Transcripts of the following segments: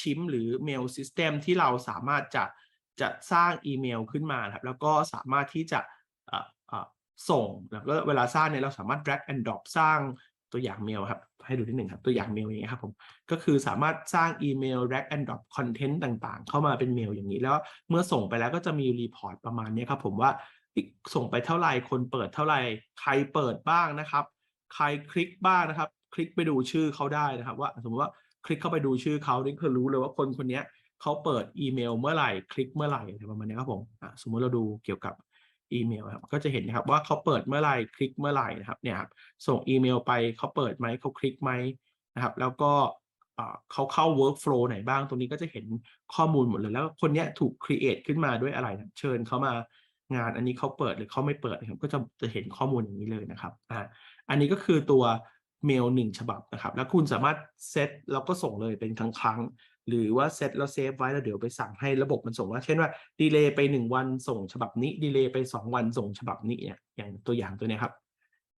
ชิมหรือเมลซิสเต็มที่เราสามารถจะจะสร้างอีเมลขึ้นมาครับแล้วก็สามารถที่จะส่งแล้วก็เวลาสร้างเนี่ยเราสามารถ drag and drop สร้างตัวอย่างเมลครับให้ดูนิดหนึ่งครับตัวอย่างเมลอย่างเงี้ยครับผมก็คือสามารถสร้างอีเมล drag and drop content ต่างๆ เข้ามาเป็นเมลอย่างนี้แล้วเมื่อส่งไปแล้วก็จะมีรีพอร์ตประมาณนี้ครับผมว่าส่งไปเท่าไหร่คนเปิดเท่าไหร่ใครเปิดบ้างนะครับ ใครคลิกบ้างนะครับ คลิกไปดูชื่อเขาได้นะครับ ว่าสมมติว่า คลิกเข้าไปดูชื่อเขานี่คือรู้เลยว่าคนคนนี้เขาเปิดอีเมลเมื่อไหร่คลิกเมื่อไหร่อะไรประมาณนี้ครับผมสมมุติเราดูเกี่ยวกับอีเมลครับก็จะเห็นนะครับว่าเขาเปิดเมื่อไหร่คลิกเมื่อไหร่นะครับเนี่ยครับส่งอีเมลไปเขาเปิดไหมเขาคลิกไหมนะครับ แล้วก็เขาเข้า workflow ไหนบ้างตรงนี้ก็จะเห็นข้อมูลหมดเลยแล้วคนนี้ถูก create ขึ้นมาด้วยอะไรนะเชิญเขามางานอันนี้เขาเปิดหรือเขาไม่เปิดนะครับก็จะจะเห็นข้อมูลอย่างนี้เลยนะครับอ่าอันนี้ก็คือตัว เมลหนึ่งฉบับนะครับ แล้วคุณสามารถเซตแล้วก็ส่งเลยเป็นครั้งครั้งหรือว่าเซตแล้วเซฟไว้แล้วเดี๋ยวไปสั่งให้ระบบมันส่งว่า เช่นว่าดีเลย์ไป 1 วันส่งฉบับนี้ดีเลย์ไป 2 วันส่งฉบับนี้เนี่ยอย่างตัวอย่างตัวเนี้ยครับ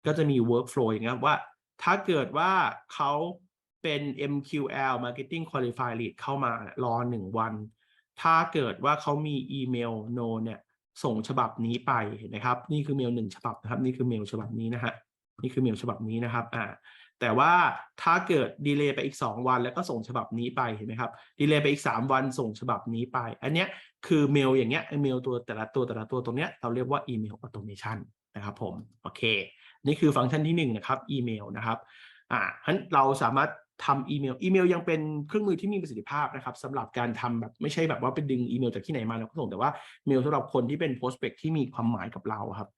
ก็จะมี workflow อย่างเงี้ยว่า ถ้าเกิดว่าเขาเป็น MQL Marketing Qualified Lead เข้ามารอ 1 วัน ถ้าเกิดว่าเขามีอีเมลโนเนี่ยส่งฉบับนี้ไปนไหมครับ นี่คือเมลหนึ่งฉบับนะครับ นี่คือเมลฉบับนี้นะฮะ นี่คือเมลฉบับนี้นะครับอ่าแต่ว่าถ้าเกิดดีเลย์ไปอีก 2 วันแล้วก็ส่งฉบับนี้ไปเห็นไหมครับดีเลย์ไปอีก 3 วันส่งฉบับนี้ไป อันเนี้ยคือเมลอย่างเงี้ยเมลตัวแต่ละตัวแต่ละตัวตรงเนี้ยเราเรียกว่าอีเมลออโตเมชันนะครับผมโอเค นี่คือฟังก์ชันที่1นะครับอีเมลนะครับอ่าฉะนั้นเราสามารถทำอีเมลอีเมลยังเป็นเครื่องมือที่มีประสิทธิภาพนะครับสำหรับการทำแบบไม่ใช่แบบว่าไปดึงอีเมลจากที่ไหนมาแล้วก็ส่งแต่ว่าเมลสำหรับคนที่เป็น prospect ที่มีความหมายกับเราครับ